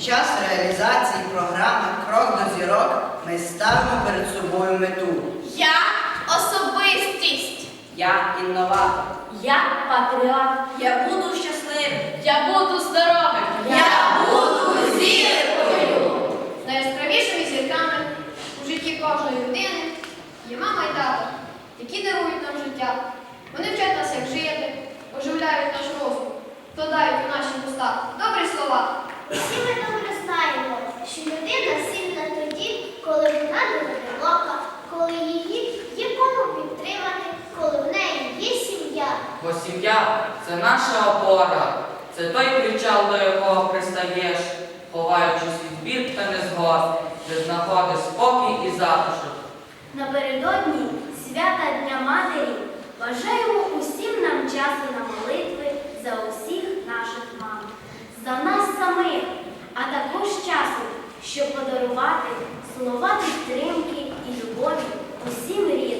Під час реалізації програми Крок до зірок ми ставимо перед собою мету. Я особистість. Я інноватор. Я патріот. Я буду щасливим. Я буду здоровим. Я буду зіркою. Найяскравішими зірками у житті кожної людини є мама і тато, які дарують нам життя. Вони вчать нас, як жити, оживляють наш розум, вкладають у наші уста добрі слова. Всі ми добре знаємо, що людина сильна тоді, коли вона одинока, коли її є кому підтримати, коли в неї є сім'я. Бо сім'я це наша опора, це той причал, до якого пристаєш, ховаючись від бід та незгод, де знаходиш спокій і затишок. Напередодні свята Дня Матері бажаємо усім нам часу на молитви за усіх наших також часу, щоб подарувати слова підтримки і любові усім рідним.